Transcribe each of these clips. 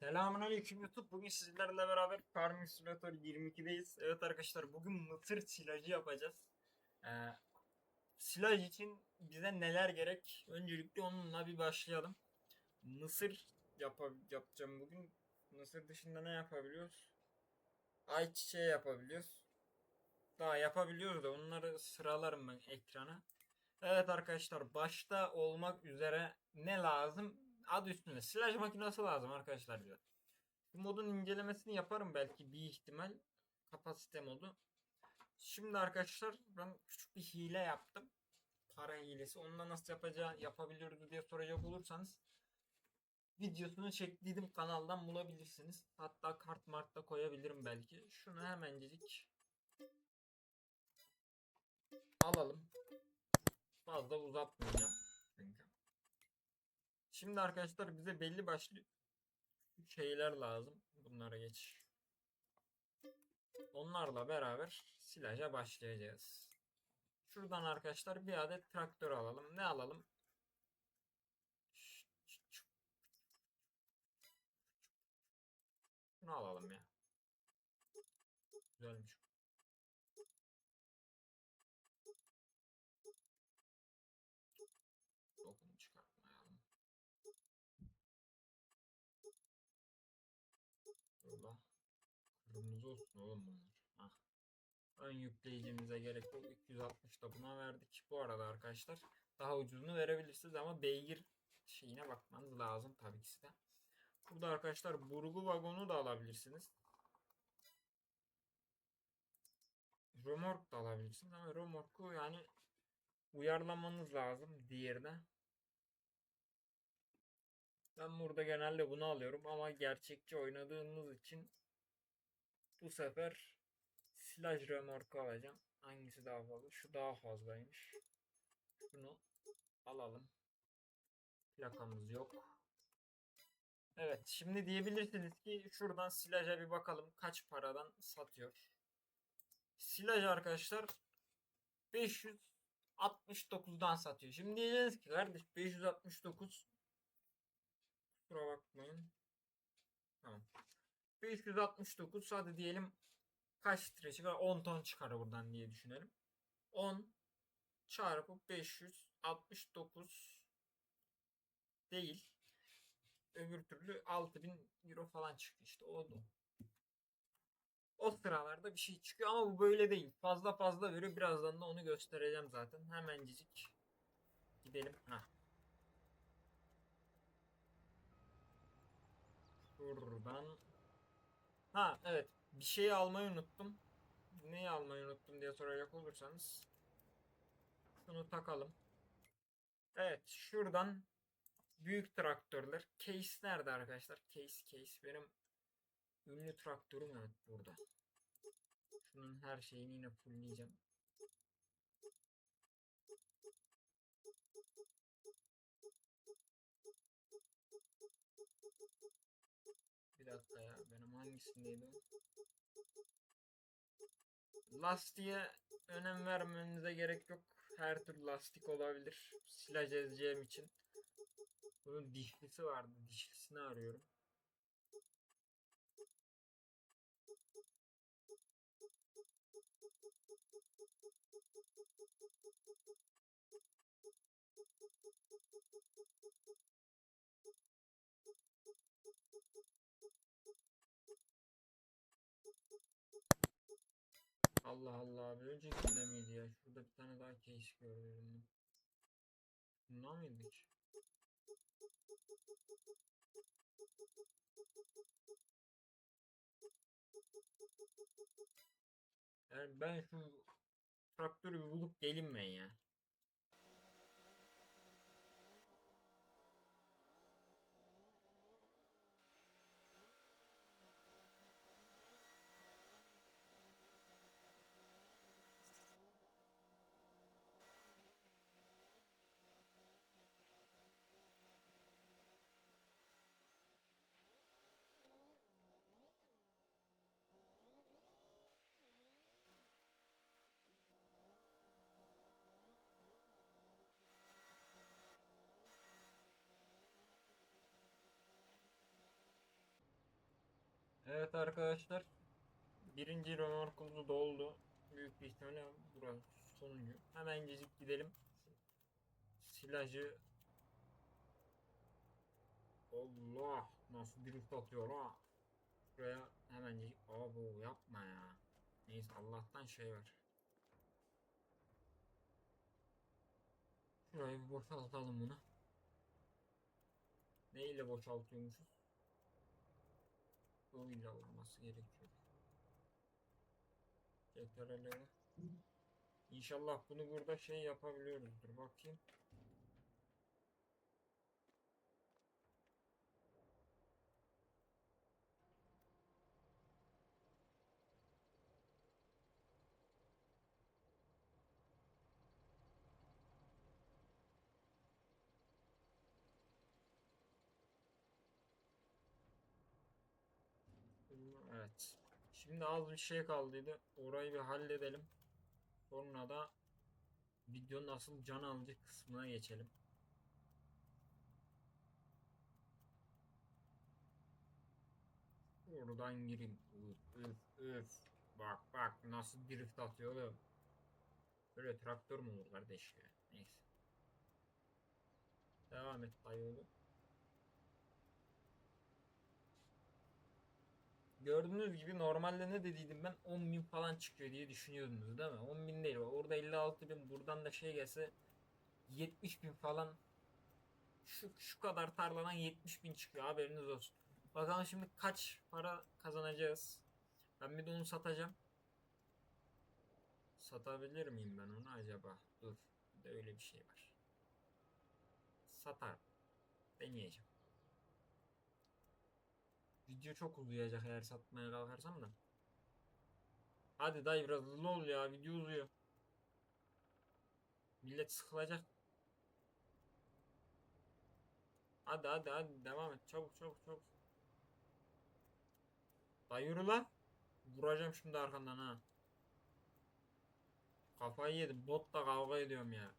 Selamünaleyküm YouTube. Bugün sizlerle beraber Farming Simulator 22'deyiz. Evet arkadaşlar bugün mısır silajı yapacağız. Ee, silaj için bize neler gerek? Öncelikle onunla bir başlayalım. Mısır yap yapacağım bugün. Mısır dışında ne yapabiliyoruz? Ayçiçeği yapabiliyoruz. Daha yapabiliyoruz da onları sıralarım ben ekrana. Evet arkadaşlar başta olmak üzere ne lazım? Adı üstünde silaj makinesi lazım arkadaşlar bize. Bu modun incelemesini yaparım belki bir ihtimal. Kapasite modu. Şimdi arkadaşlar ben küçük bir hile yaptım. Para hilesi. Onunla nasıl yapacağı yapabiliyoruz diye soracak olursanız videosunu çektiydim kanaldan bulabilirsiniz. Hatta kart markta koyabilirim belki. Şunu hemencik alalım. Fazla uzatmayacağım. Şimdi arkadaşlar bize belli başlı şeyler lazım. Bunlara geç. Onlarla beraber silaja başlayacağız. Şuradan arkadaşlar bir adet traktör alalım. Ne alalım? Bunu alalım ya. Güzelmiş. Oğlum bunlar. Hah. Ön yükleyicimize gerek yok. 260 da buna verdik. Bu arada arkadaşlar daha ucuzunu verebilirsiniz ama beygir şeyine bakmanız lazım tabii ki de. Burada arkadaşlar burgu vagonu da alabilirsiniz. Romork da alabilirsiniz ama romorku yani uyarlamanız lazım diğerine. Ben burada genelde bunu alıyorum ama gerçekçi oynadığımız için bu sefer silaj remorku alacağım. Hangisi daha fazla? Şu daha fazlaymış. Şunu alalım. Plakamız yok. Evet şimdi diyebilirsiniz ki şuradan silaja bir bakalım kaç paradan satıyor. Silaj arkadaşlar 569'dan satıyor. Şimdi diyeceksiniz ki kardeş 569 Kusura bakmayın. Tamam. 569 hadi diyelim kaç litre çıkar? 10 ton çıkar buradan diye düşünelim. 10 çarpı 569 değil. Öbür türlü 6000 euro falan çıktı işte o da. O sıralarda bir şey çıkıyor ama bu böyle değil. Fazla fazla veriyor. Birazdan da onu göstereceğim zaten. Hemencik gidelim. Heh. Buradan. Ha evet. Bir şeyi almayı unuttum. Neyi almayı unuttum diye soracak olursanız. Şunu takalım. Evet şuradan büyük traktörler. Case nerede arkadaşlar? Case case. Benim ünlü traktörüm evet burada. Şunun her şeyini yine fullleyeceğim. Bir dakika ya benim hangisindeydi? Lastiğe önem vermenize gerek yok. Her tür lastik olabilir. Silaj ezeceğim için. Bunun dişlisi vardı. Dişlisini arıyorum. Allah Allah. Bir öncekinde miydi ya? Şurada bir tane daha case gördüm. Bundan mıydı ki? Yani ben şu traktörü bulup gelin ben ya. Evet arkadaşlar. Birinci römorkumuz doldu. Büyük bir ihtimalle burası sonuncu. Hemen gecik gidelim. Silajı Allah nasıl drift atıyor ha. Şuraya hemen Aa yapma ya. Neyse Allah'tan şey var. Şurayı bir boşaltalım bunu. Ne ile boşaltıyormuşuz? İle olması gerekiyor. Ele. İnşallah bunu burada şey yapabiliyoruzdur. Bakayım. Evet. Şimdi az bir şey kaldıydı. Orayı bir halledelim. Sonra da videonun asıl can alıcı kısmına geçelim. Oradan gireyim. Üf üf üf. Bak bak nasıl drift atıyor oğlum. Böyle traktör mü olur kardeş ya? Neyse. Devam et dayı oğlum. Gördüğünüz gibi normalde ne dediydim ben 10.000 falan çıkıyor diye düşünüyordunuz değil mi? 10.000 değil orada 56.000 buradan da şey gelse 70.000 falan şu, şu kadar tarladan 70.000 çıkıyor haberiniz olsun. Bakalım şimdi kaç para kazanacağız. Ben bir de onu satacağım. Satabilir miyim ben onu acaba? Dur. Bir de öyle bir şey var. Satar. Deneyeceğim. Video çok uzayacak eğer satmaya kalkarsam da. Hadi dayı biraz hızlı ol ya video uzuyor. Millet sıkılacak. Hadi hadi hadi devam et çabuk çabuk çabuk. Dayı yürü lan. Vuracağım şimdi arkandan ha. Kafayı yedim botla kavga ediyorum ya.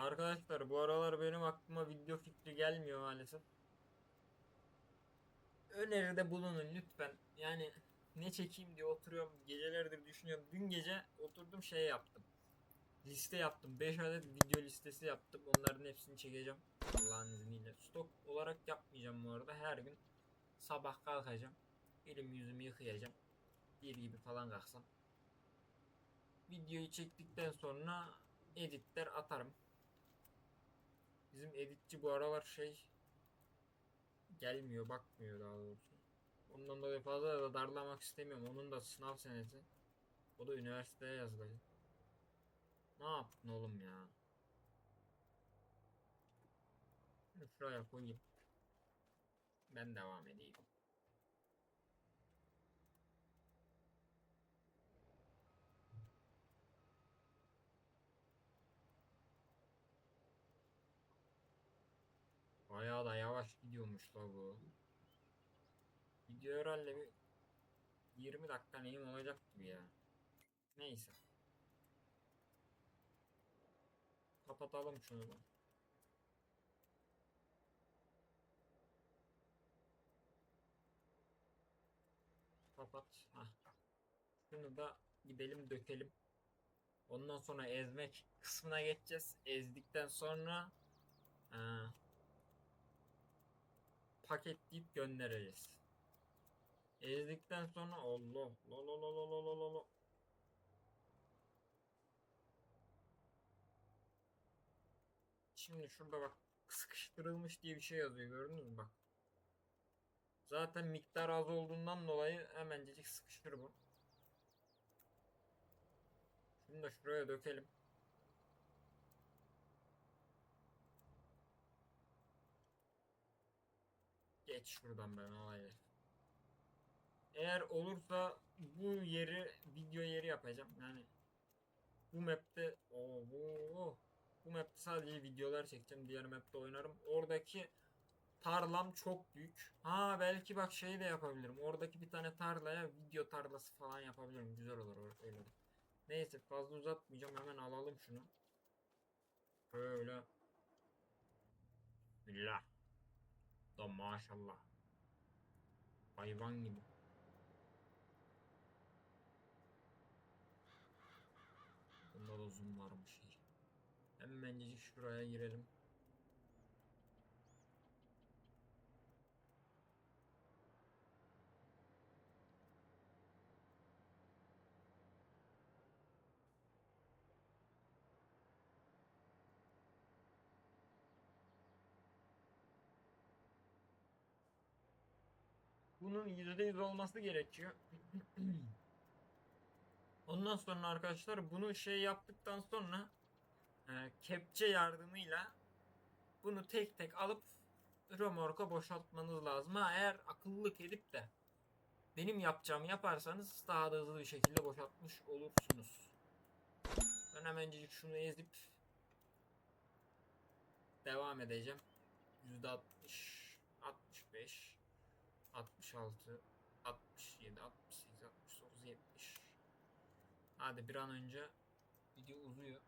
Arkadaşlar bu aralar benim aklıma video fikri gelmiyor maalesef. Öneride bulunun lütfen. Yani ne çekeyim diye oturuyorum. Gecelerdir düşünüyorum. Dün gece oturdum şey yaptım. Liste yaptım. 5 adet video listesi yaptım. Onların hepsini çekeceğim. Allah'ın izniyle. Stok olarak yapmayacağım bu arada. Her gün sabah kalkacağım. Elimi yüzümü yıkayacağım. Bir gibi falan kalksam. Videoyu çektikten sonra editler atarım. Bizim editçi bu aralar şey gelmiyor, bakmıyor daha doğrusu. Ondan dolayı fazla da darlamak istemiyorum. Onun da sınav senesi. O da üniversiteye yazılacak. Ne yaptın oğlum ya? Şuraya koyayım. Ben devam edeyim. Bayağı da yavaş gidiyormuş la bu. Video herhalde bir 20 dakika neyim olacak gibi ya. Neyse. Kapatalım şunu da. Kapat. Hah. Şunu da gidelim dökelim. Ondan sonra ezmek kısmına geçeceğiz. Ezdikten sonra aa, paketleyip göndereceğiz. Ezdikten sonra Allah la la la la la la la Şimdi şurada bak sıkıştırılmış diye bir şey yazıyor gördünüz mü bak. Zaten miktar az olduğundan dolayı hemencecik sıkıştır bu. Şunu da şuraya dökelim. Geç şuradan ben olayı. Eğer olursa bu yeri video yeri yapacağım. Yani bu map'te o bu bu map'te sadece videolar çekeceğim. Diğer map'te oynarım. Oradaki tarlam çok büyük. Ha belki bak şey de yapabilirim. Oradaki bir tane tarlaya video tarlası falan yapabilirim. Güzel olur öyle. Neyse fazla uzatmayacağım. Hemen alalım şunu. Böyle. Billah. Da maşallah. Hayvan gibi. Bunda da zoom varmış. Hemencecik şuraya girelim. Bunun %100 olması gerekiyor. Ondan sonra arkadaşlar bunu şey yaptıktan sonra e, kepçe yardımıyla bunu tek tek alıp römorka boşaltmanız lazım. Ha eğer akıllılık edip de benim yapacağımı yaparsanız daha da hızlı bir şekilde boşaltmış olursunuz. Ben hemencik şunu ezip devam edeceğim. %60 65 66 67 68 69 70 Hadi bir an önce video uzuyor.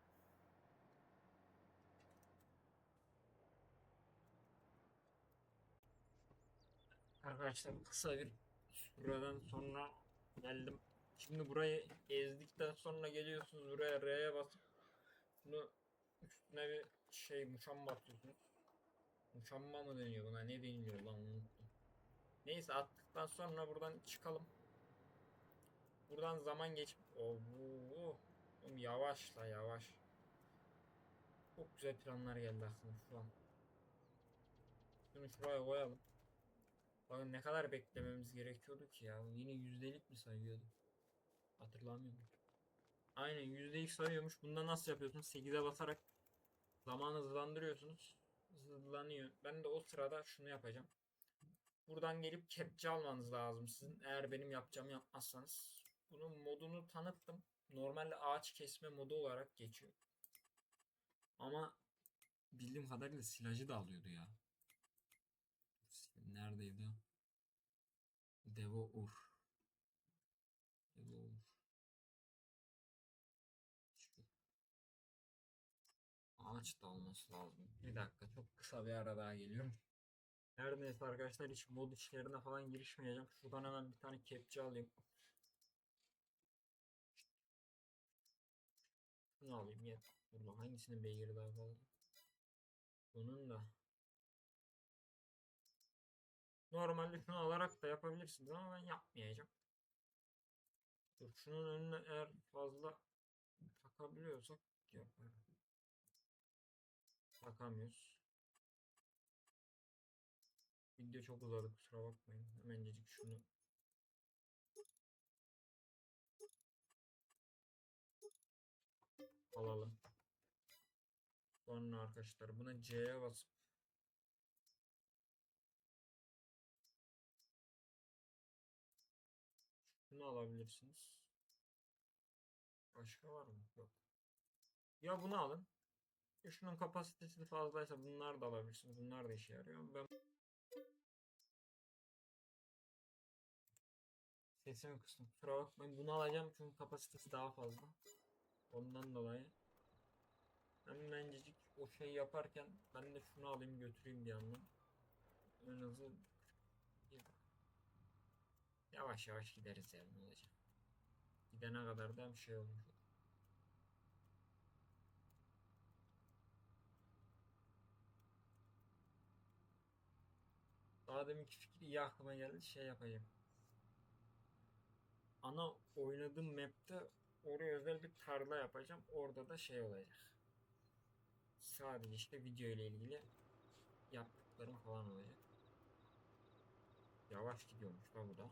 Arkadaşlar kısa bir süreden sonra geldim. Şimdi burayı ezdikten sonra geliyorsunuz buraya R'ye basıp bunu üstüne bir şey muşamba atıyorsunuz. Muşamba mı deniyor buna ne deniliyor lan. Neyse attıktan sonra buradan çıkalım. Buradan zaman geç. Oo, yavaşla yavaş. Çok güzel planlar geldi aslında şu an. Şunu şuraya koyalım. Bakın ne kadar beklememiz gerekiyordu ki ya. Yine yüzdelik mi sayıyordu? Hatırlamıyorum. Aynen yüzdelik sayıyormuş. Bunda nasıl yapıyorsunuz? 8'e basarak zamanı hızlandırıyorsunuz. Hızlanıyor. Ben de o sırada şunu yapacağım. Buradan gelip kepçe almanız lazım sizin. Eğer benim yapacağımı yapmazsanız. Bunun modunu tanıttım. Normalde ağaç kesme modu olarak geçiyor. Ama bildiğim kadarıyla silajı da alıyordu ya. Neredeydi? Devo Ur. Devo Ur. Ağaç da olması lazım. Bir dakika çok kısa bir ara daha geliyorum. Her neyse arkadaşlar hiç mod işlerine falan girişmeyeceğim. Şuradan hemen bir tane kepçe alayım. Şunu alayım ya. Bak hangisinin beygiri daha fazla? Bunun da. Normalde şunu alarak da yapabilirsiniz ama ben yapmayacağım. Dur şunun önüne eğer fazla takabiliyorsak yaparım. Takamıyoruz. Video çok uzadı kusura bakmayın. Hemencecik şunu alalım. Sonra arkadaşlar buna C'ye basıp şunu alabilirsiniz. Başka var mı? Yok. Ya bunu alın. Şunun kapasitesi fazlaysa bunlar da alabilirsiniz. Bunlar da işe yarıyor. Ben Sesimi kıstım. Kusura bakmayın. Bunu alacağım çünkü kapasitesi daha fazla. Ondan dolayı. Hemencecik o şey yaparken ben de şunu alayım götüreyim bir yandan. En hızlı yavaş yavaş gideriz yani olacak. Gidene kadar da bir şey olmuş. Daha deminki fikir iyi aklıma geldi şey yapacağım. Ana oynadığım map'te oraya özel bir tarla yapacağım. Orada da şey olacak. Sadece işte video ile ilgili yaptıklarım falan olacak. Yavaş gidiyormuş da bu da.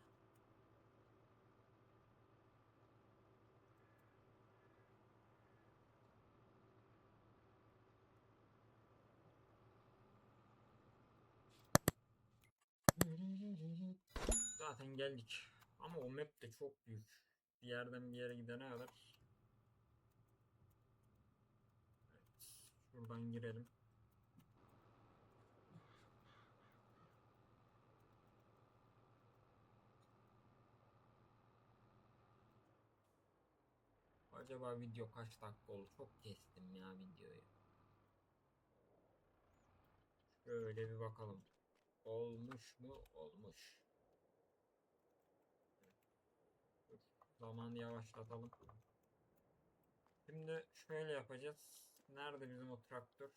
Zaten geldik. Ama o map de çok büyük. Bir yerden bir yere gidene kadar. Evet. Şuradan girelim. Acaba video kaç dakika oldu? Çok kestim ya videoyu. Şöyle bir bakalım. Olmuş mu? Olmuş. Zamanı yavaşlatalım. Şimdi şöyle yapacağız. Nerede bizim o traktör?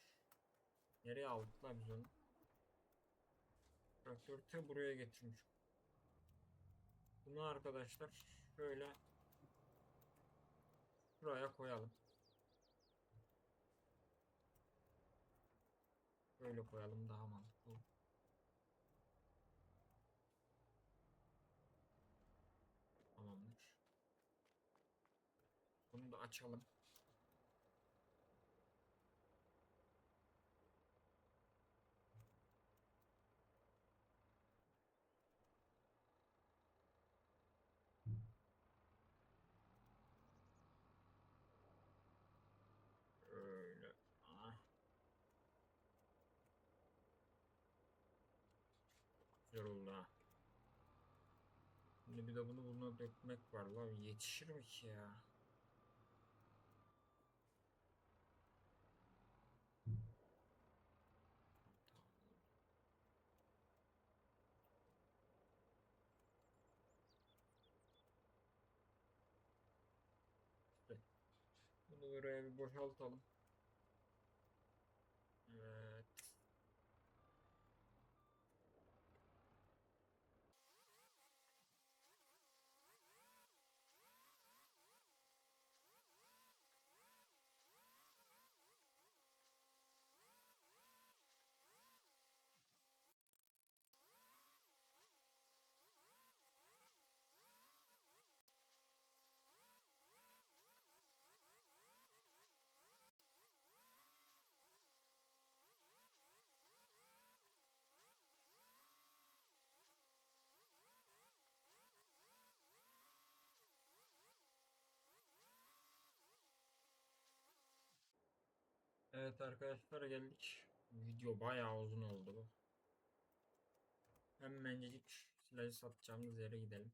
Nereye aldık la biz onu? Traktörü te buraya getirmiş. Bunu arkadaşlar şöyle şuraya koyalım. Böyle koyalım daha mantıklı. olur. Tamamdır. Bunu da açalım. Ha. Şimdi bir de bunu buna dökmek var lan. Yetişir mi ki ya? Bunu buraya bir boşaltalım. Evet. Evet arkadaşlar geldik. Video bayağı uzun oldu bu. Hemencecik silahı satacağımız yere gidelim.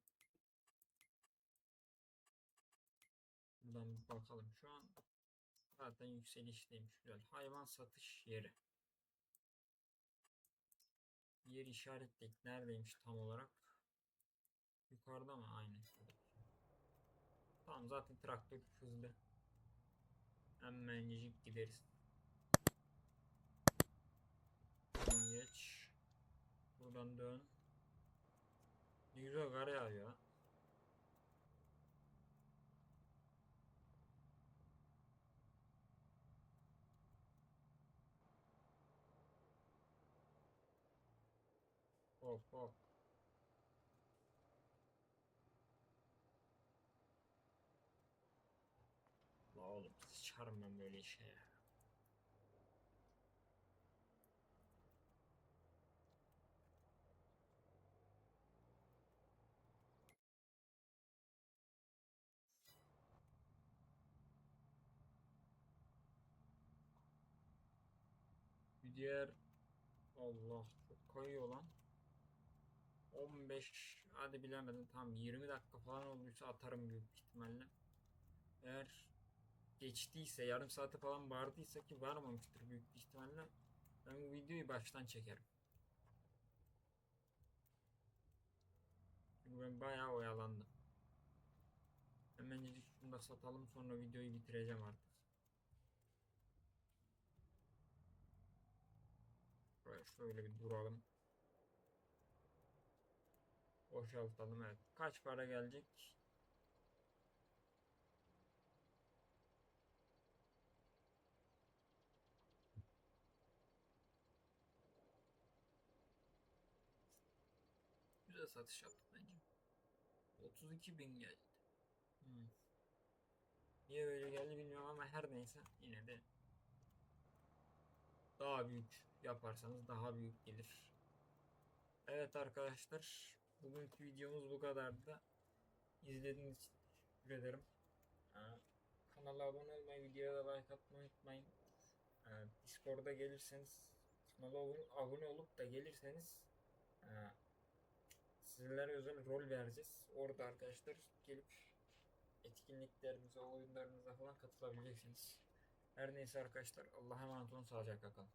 Buradan bir bakalım. Şu an zaten yükselişteymiş. Güzel. Hayvan satış yeri. Yer işaretledik. Neredeymiş tam olarak? Yukarıda mı? Aynen. Tamam zaten traktör hızlı. Hemencecik gideriz. Buradan geç. Buradan dön. Ne güzel kar yağıyor. Hop hop. La oğlum sıçarım ben böyle işe diğer Allah çok kayıyor lan. 15 hadi bilemedim tam 20 dakika falan olduysa atarım büyük ihtimalle. Eğer geçtiyse yarım saate falan vardıysa ki varmamıştır büyük ihtimalle ben bu videoyu baştan çekerim. Çünkü ben bayağı oyalandım. Hemencecik şunu da satalım sonra videoyu bitireceğim artık. Şöyle bir duralım. Boşaltalım evet. Kaç para gelecek? Güzel satış yaptık bence. 32 bin geldi. Hmm. Niye böyle geldi bilmiyorum ama her neyse yine de daha büyük yaparsanız daha büyük gelir. Evet arkadaşlar bugünkü videomuz bu kadardı. İzlediğiniz için teşekkür ederim. Ee, Kanala abone olmayı, videoya da like atmayı unutmayın. Ee, Discord'a gelirseniz, kanala abone- olup da gelirseniz ee, sizlere özel rol vereceğiz. Orada arkadaşlar gelip etkinliklerimize, oyunlarımıza falan katılabileceksiniz. Her neyse arkadaşlar Allah'a emanet olun sağlıcakla kalın.